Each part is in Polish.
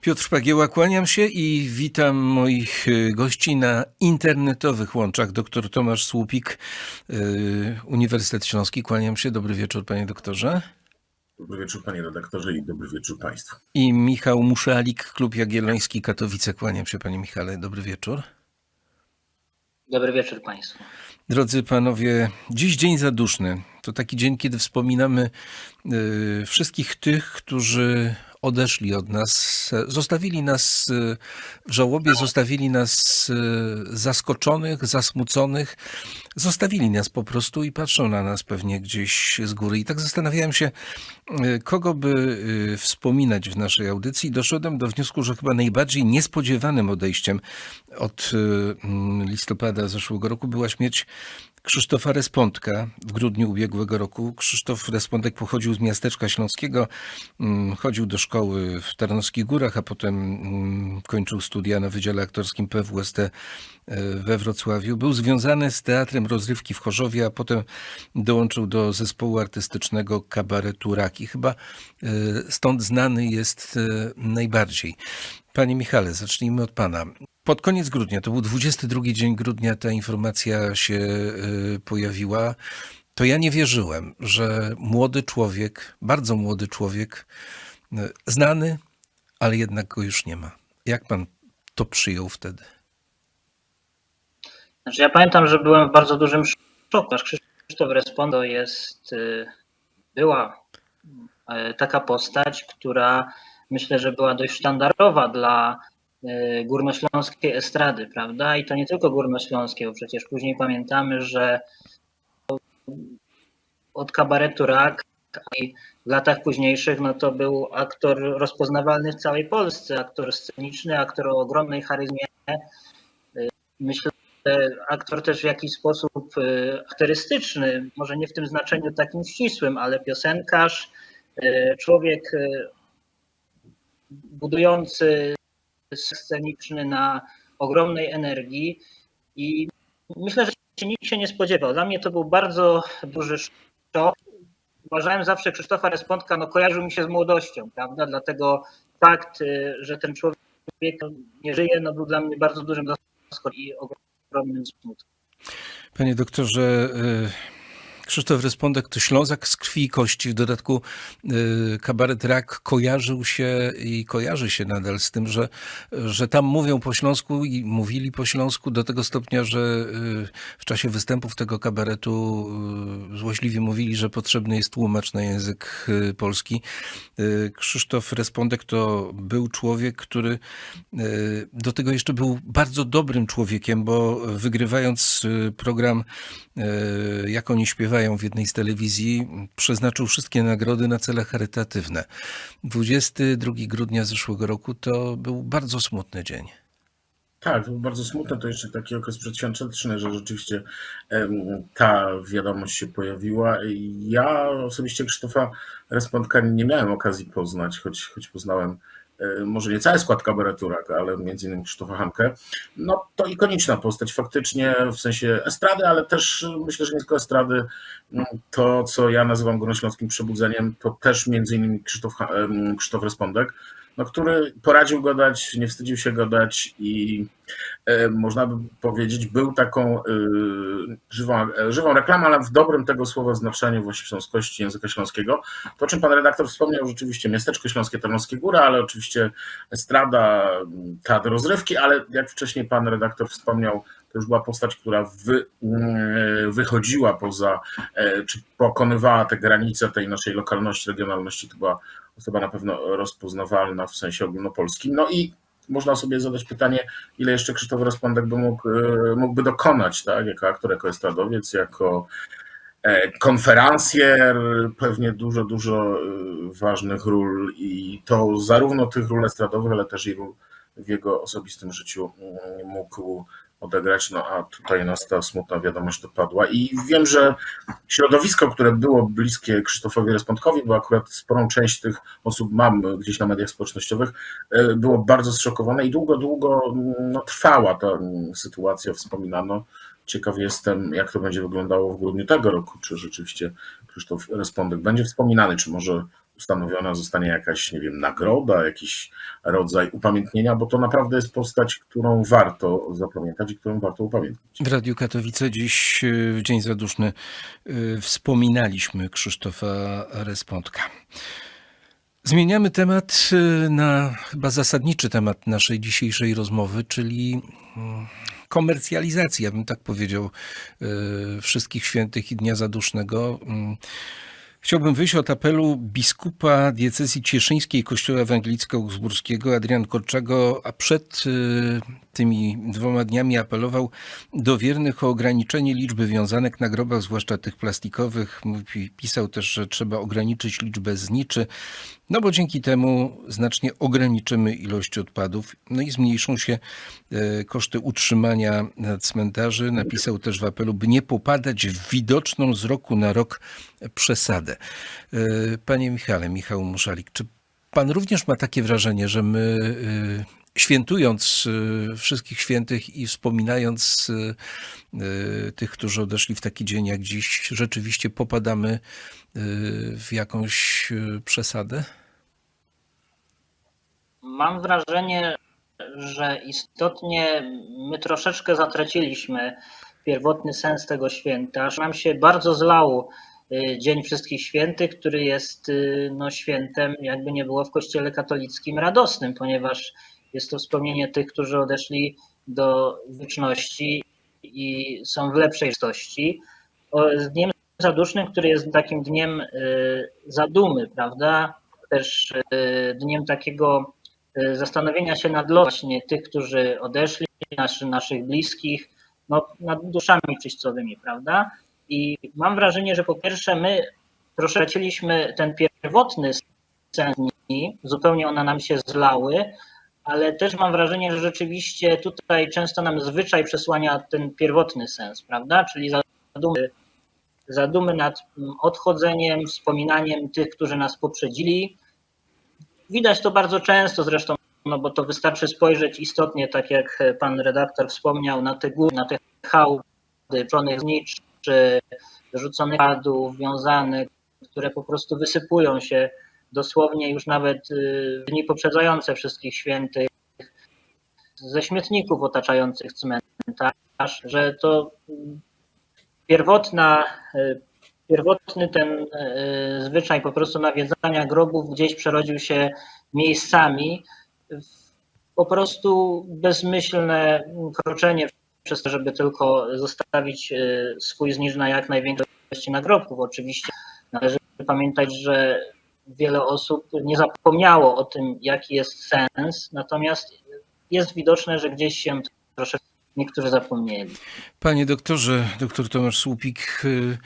Piotr Pagieła, kłaniam się i witam moich y, gości na internetowych łączach. Doktor Tomasz Słupik, y, Uniwersytet Śląski. Kłaniam się. Dobry wieczór, panie doktorze. Dobry wieczór panie redaktorze i dobry wieczór państwu. I Michał Muszalik, Klub Jagielloński Katowice. Kłaniam się, panie Michale. Dobry wieczór. Dobry wieczór Państwu. Drodzy panowie, dziś dzień zaduszny. To taki dzień, kiedy wspominamy y, wszystkich tych, którzy odeszli od nas, zostawili nas y, w żałobie, zostawili nas y, zaskoczonych, zasmuconych, zostawili nas po prostu i patrzą na nas pewnie gdzieś z góry. I tak zastanawiałem się, y, kogo by y, wspominać w naszej audycji. Doszedłem do wniosku, że chyba najbardziej niespodziewanym odejściem od y, mm, listopada zeszłego roku była śmierć Krzysztofa Respondka w grudniu ubiegłego roku. Krzysztof Respondek pochodził z miasteczka śląskiego, mm, chodził do szkoły w Tarnowskich Górach, a potem mm, kończył studia na Wydziale Aktorskim PWST e, we Wrocławiu. Był związany z Teatrem Rozrywki w Chorzowie, a potem dołączył do zespołu artystycznego Kabaretu Raki. Chyba e, stąd znany jest e, najbardziej. Panie Michale, zacznijmy od pana. Pod koniec grudnia, to był 22 dzień grudnia, ta informacja się y, pojawiła. To ja nie wierzyłem, że młody człowiek, bardzo młody człowiek, y, znany, ale jednak go już nie ma. Jak pan to przyjął wtedy? Znaczy ja pamiętam, że byłem w bardzo dużym szoku, Krzysztof Respondo jest, y, była taka postać, która myślę, że była dość sztandarowa dla górnośląskiej estrady, prawda? I to nie tylko górnośląskiej, bo przecież później pamiętamy, że od kabaretu Rak i w latach późniejszych, no to był aktor rozpoznawalny w całej Polsce, aktor sceniczny, aktor o ogromnej charyzmie. Myślę, że aktor też w jakiś sposób charakterystyczny, może nie w tym znaczeniu takim ścisłym, ale piosenkarz, człowiek budujący sceniczny na ogromnej energii i myślę, że nikt się nie spodziewał. Dla mnie to był bardzo duży szok. Uważałem zawsze Krzysztofa Respondka, no kojarzył mi się z młodością, prawda? Dlatego fakt, że ten człowiek nie żyje, no był dla mnie bardzo dużym zaskoczeniem i ogromnym smutkiem. Panie doktorze, y, Krzysztof Respondek to Ślązak z krwi i kości. W dodatku y, kabaret Rak kojarzył się i kojarzy się nadal z tym, że, że tam mówią po śląsku i mówili po śląsku do tego stopnia, że y, w czasie występów tego kabaretu y, złośliwie mówili, że potrzebny jest tłumacz na język y, polski. Y, Krzysztof Respondek to był człowiek, który y, do tego jeszcze był bardzo dobrym człowiekiem, bo wygrywając program Jak oni śpiewają w jednej z telewizji, przeznaczył wszystkie nagrody na cele charytatywne. 22 grudnia zeszłego roku to był bardzo smutny dzień. Tak, to bardzo smutne, to jeszcze taki okres przedświąteczny, że rzeczywiście ta wiadomość się pojawiła. Ja osobiście Krzysztofa Respondka nie miałem okazji poznać, choć, choć poznałem może nie cały skład kabaretu Raka, ale między innymi Krzysztofa Hankę. No to ikoniczna postać faktycznie w sensie estrady, ale też myślę, że nie tylko estrady. To, co ja nazywam górnośląskim przebudzeniem, to też między innymi Krzysztof, Krzysztof Respondek, no, który poradził gadać, nie wstydził się gadać i e, można by powiedzieć, był taką e, żywą, e, żywą reklamą, ale w dobrym tego słowa znaczeniu właśnie śląskości języka śląskiego. To, o czym pan redaktor wspomniał, rzeczywiście miasteczko śląskie, Tarnowskie Góry, ale oczywiście estrada, teatr rozrywki, ale jak wcześniej pan redaktor wspomniał, to już była postać, która wy, e, wychodziła poza, e, czy pokonywała te granice tej naszej lokalności, regionalności. To była osoba na pewno rozpoznawalna w sensie ogólnopolskim. No i można sobie zadać pytanie, ile jeszcze Krzysztof Respondek by mógł, e, mógłby dokonać, tak, jako aktor, jako estradowiec, jako e, konferencjer, pewnie dużo, dużo e, ważnych ról i to zarówno tych ról estradowych, ale też i w jego osobistym życiu mm, mógł odegrać, no a tutaj nas ta smutna wiadomość dopadła i wiem, że środowisko, które było bliskie Krzysztofowi Respondkowi, bo akurat sporą część tych osób mam gdzieś na mediach społecznościowych, e, było bardzo zszokowane i długo, długo no, trwała ta mm, sytuacja, wspominano. Ciekaw jestem, jak to będzie wyglądało w grudniu tego roku, czy rzeczywiście Krzysztof Respondek będzie wspominany, czy może ustanowiona zostanie jakaś, nie wiem, nagroda, jakiś rodzaj upamiętnienia, bo to naprawdę jest postać, którą warto zapamiętać i którą warto upamiętnić. W Radiu Katowice dziś y, w Dzień Zaduszny y, wspominaliśmy Krzysztofa Respondka. Zmieniamy temat y, na chyba zasadniczy temat naszej dzisiejszej rozmowy, czyli mm, komercjalizacji, ja bym tak powiedział, wszystkich świętych i Dnia Zadusznego. Chciałbym wyjść od apelu biskupa diecezji cieszyńskiej Kościoła Ewangelicko-Augsburskiego Adrian Korczego, a przed y, tymi dwoma dniami apelował do wiernych o ograniczenie liczby wiązanek na grobach, zwłaszcza tych plastikowych. Pisał też, że trzeba ograniczyć liczbę zniczy, no bo dzięki temu znacznie ograniczymy ilość odpadów, no i zmniejszą się e, koszty utrzymania cmentarzy. Napisał też w apelu, by nie popadać w widoczną z roku na rok przesadę. E, Panie Michale, Michał Muszalik, czy pan również ma takie wrażenie, że my e, świętując e, wszystkich świętych i wspominając e, e, tych, którzy odeszli w taki dzień jak dziś, rzeczywiście popadamy w jakąś przesadę? Mam wrażenie, że istotnie my troszeczkę zatraciliśmy pierwotny sens tego święta, że nam się bardzo zlał y, Dzień Wszystkich Świętych, który jest y, no, świętem, jakby nie było w Kościele katolickim, radosnym, ponieważ jest to wspomnienie tych, którzy odeszli do wieczności i są w lepszej stości. Z Dniem Zadusznym, który jest takim dniem y, zadumy, prawda? Też y, dniem takiego y, zastanowienia się nad losem tych, którzy odeszli, naszy, naszych bliskich, no, nad duszami czyścowymi, prawda? I mam wrażenie, że po pierwsze my troszkę traciliśmy ten pierwotny sens zupełnie one nam się zlały, ale też mam wrażenie, że rzeczywiście tutaj często nam zwyczaj przesłania ten pierwotny sens, prawda? Czyli zadumy, zadumy nad mm, odchodzeniem, wspominaniem tych, którzy nas poprzedzili. Widać to bardzo często zresztą, no bo to wystarczy spojrzeć istotnie, tak jak pan redaktor wspomniał, na te góry, na te hałdy, czonych zniczy, wyrzuconych padów, wiązanych, które po prostu wysypują się dosłownie już nawet y, dni poprzedzające wszystkich świętych ze śmietników otaczających cmentarz, że to pierwotna, y, pierwotny ten y, zwyczaj po prostu nawiedzania grobów gdzieś przerodził się miejscami w po prostu bezmyślne kroczenie przez to, żeby tylko zostawić swój znicz na jak największej nagrobków. Oczywiście należy pamiętać, że wiele osób nie zapomniało o tym, jaki jest sens, natomiast jest widoczne, że gdzieś się troszeczkę niektórzy zapomnieli. Panie doktorze, doktor Tomasz Słupik, y,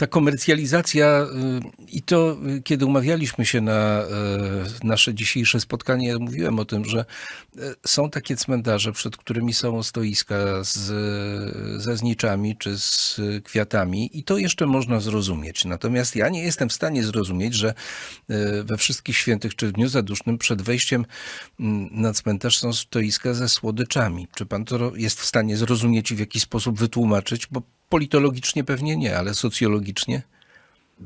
ta komercjalizacja y, i to, y, kiedy umawialiśmy się na y, nasze dzisiejsze spotkanie, ja mówiłem o tym, że są takie cmentarze, przed którymi są stoiska z, ze zniczami czy z kwiatami i to jeszcze można zrozumieć. Natomiast ja nie jestem w stanie zrozumieć, że we wszystkich świętych czy w Dniu Zadusznym przed wejściem mm, na cmentarz są stoiska ze słodyczami. Czy pan to jest w stanie zrozumieć i w jakiś sposób wytłumaczyć? Bo politologicznie pewnie nie, ale socjologicznie?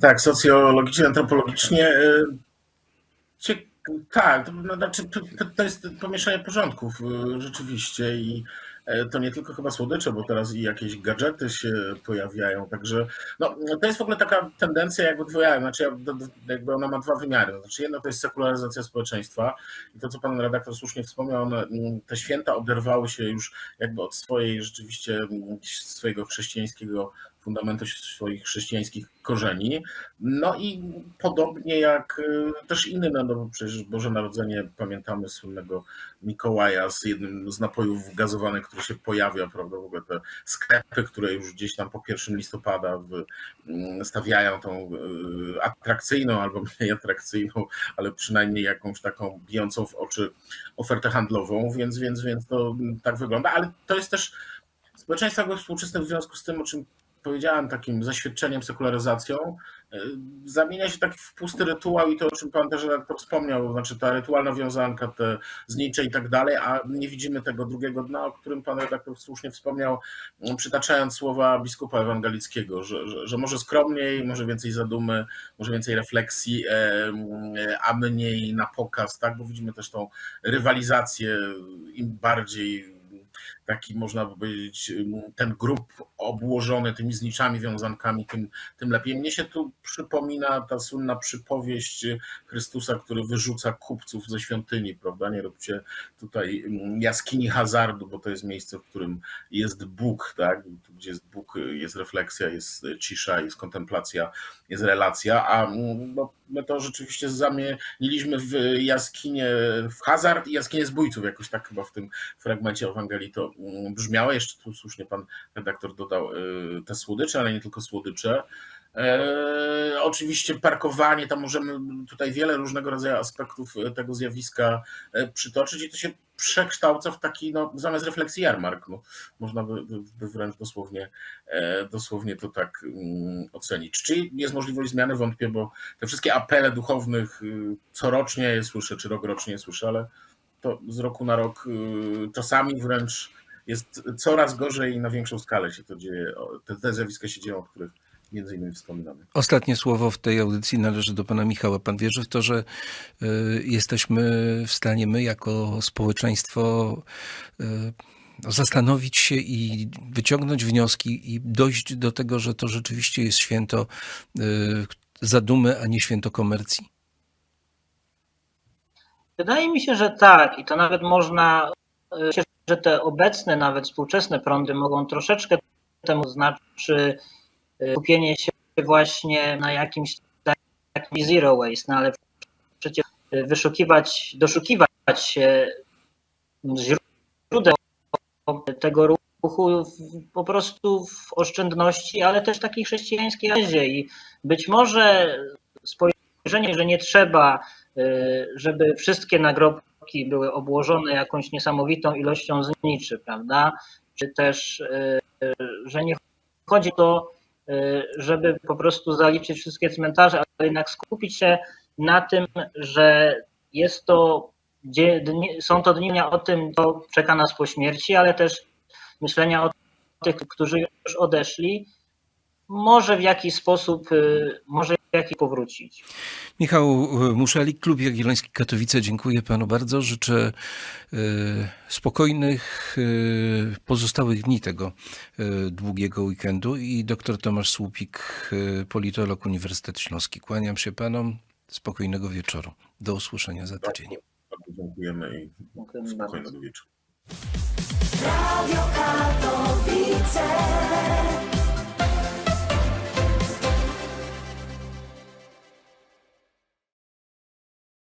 Tak, socjologicznie, antropologicznie. cie- Tak, to, no, znaczy, to, jest pomieszanie porządków y, rzeczywiście i e, to nie tylko chyba słodycze, bo teraz i jakieś gadżety się pojawiają, także no, to jest w ogóle taka tendencja jakby dwojaka, znaczy jakby ona ma dwa wymiary, znaczy jedno to jest sekularyzacja społeczeństwa i to co pan redaktor słusznie wspomniał, one, mm, te święta oderwały się już jakby od swojej rzeczywiście mm, swojego chrześcijańskiego fundamentu swoich chrześcijańskich korzeni. No i podobnie jak y, też inne, no bo przecież Boże Narodzenie pamiętamy słynnego Mikołaja z jednym z napojów gazowanych, który się pojawia, prawda, w ogóle te sklepy, które już gdzieś tam po 1 listopada mm, stawiają tą y, atrakcyjną albo mniej atrakcyjną, ale przynajmniej jakąś taką bijącą w oczy ofertę handlową, więc, więc, więc to tak wygląda, ale to jest też społeczeństwo współczesne w związku z tym, o czym powiedziałem, takim zaświadczeniem, sekularyzacją, e, zamienia się tak w pusty rytuał i to, o czym pan też redaktor wspomniał, znaczy ta rytualna wiązanka, te znicze i tak dalej, a nie widzimy tego drugiego dna, o którym pan redaktor słusznie wspomniał, przytaczając słowa biskupa ewangelickiego, że, że, że może skromniej, może więcej zadumy, może więcej refleksji, e, m, a mniej na pokaz, tak, bo widzimy też tą rywalizację, im bardziej taki można by powiedzieć, ten grup obłożony tymi zniczami, wiązankami, tym, tym lepiej. Mnie się tu przypomina ta słynna przypowieść Chrystusa, który wyrzuca kupców ze świątyni, prawda? Nie róbcie tutaj jaskini hazardu, bo to jest miejsce, w którym jest Bóg, tak? Gdzie jest Bóg, jest refleksja, jest cisza, jest kontemplacja, jest relacja, a no, my to rzeczywiście zamieniliśmy w jaskinie, w hazard i jaskinię zbójców, jakoś tak chyba w tym fragmencie Ewangelii to brzmiało. Jeszcze tu słusznie pan redaktor dodał y, te słodycze, ale nie tylko słodycze. E, oczywiście parkowanie, tam możemy tutaj wiele różnego rodzaju aspektów tego zjawiska e, przytoczyć i to się przekształca w taki, no, zamiast refleksji jarmark, no, można by, by, by wręcz dosłownie, e, dosłownie to tak mm, ocenić. Czy jest możliwość zmiany? Wątpię, bo te wszystkie apele duchownych y, corocznie je słyszę, czy rokrocznie je słyszę, ale to z roku na rok y, czasami wręcz jest coraz gorzej i na większą skalę się to dzieje. Te, te zjawiska się dzieją, o których między innymi wspominamy. Ostatnie słowo w tej audycji należy do pana Michała. Pan wierzy w to, że y, jesteśmy w stanie my jako społeczeństwo y, no, zastanowić się i wyciągnąć wnioski i dojść do tego, że to rzeczywiście jest święto y, zadumy, a nie święto komercji. Wydaje mi się, że tak i to nawet można, y, że te obecne, nawet współczesne prądy mogą troszeczkę temu znaczy y, skupienie się właśnie na jakimś takim zero waste, no ale przecież y, wyszukiwać, doszukiwać się źródeł tego ruchu po prostu w oszczędności, ale też takiej chrześcijańskiej razie. I być może spojrzenie, że nie trzeba, y, żeby wszystkie nagrobki były obłożone jakąś niesamowitą ilością zniczy, prawda? Czy też, y, że nie chodzi o to, y, żeby po prostu zaliczyć wszystkie cmentarze, ale jednak skupić się na tym, że jest to, są to dni o tym, co czeka nas po śmierci, ale też myślenia o tych, którzy już odeszli, może w jakiś sposób, y, może w jakiś powrócić. Michał y, Muszelik, Klub Jagielloński Katowice. Dziękuję panu bardzo. Życzę y, spokojnych pozostałych dni tego długiego weekendu i dr Tomasz Słupik, politolog Uniwersytet Śląski. Kłaniam się panom. Spokojnego wieczoru. Do usłyszenia za tydzień. Bardzo dziękujemy i spokojnego wieczoru. Radio Katowice.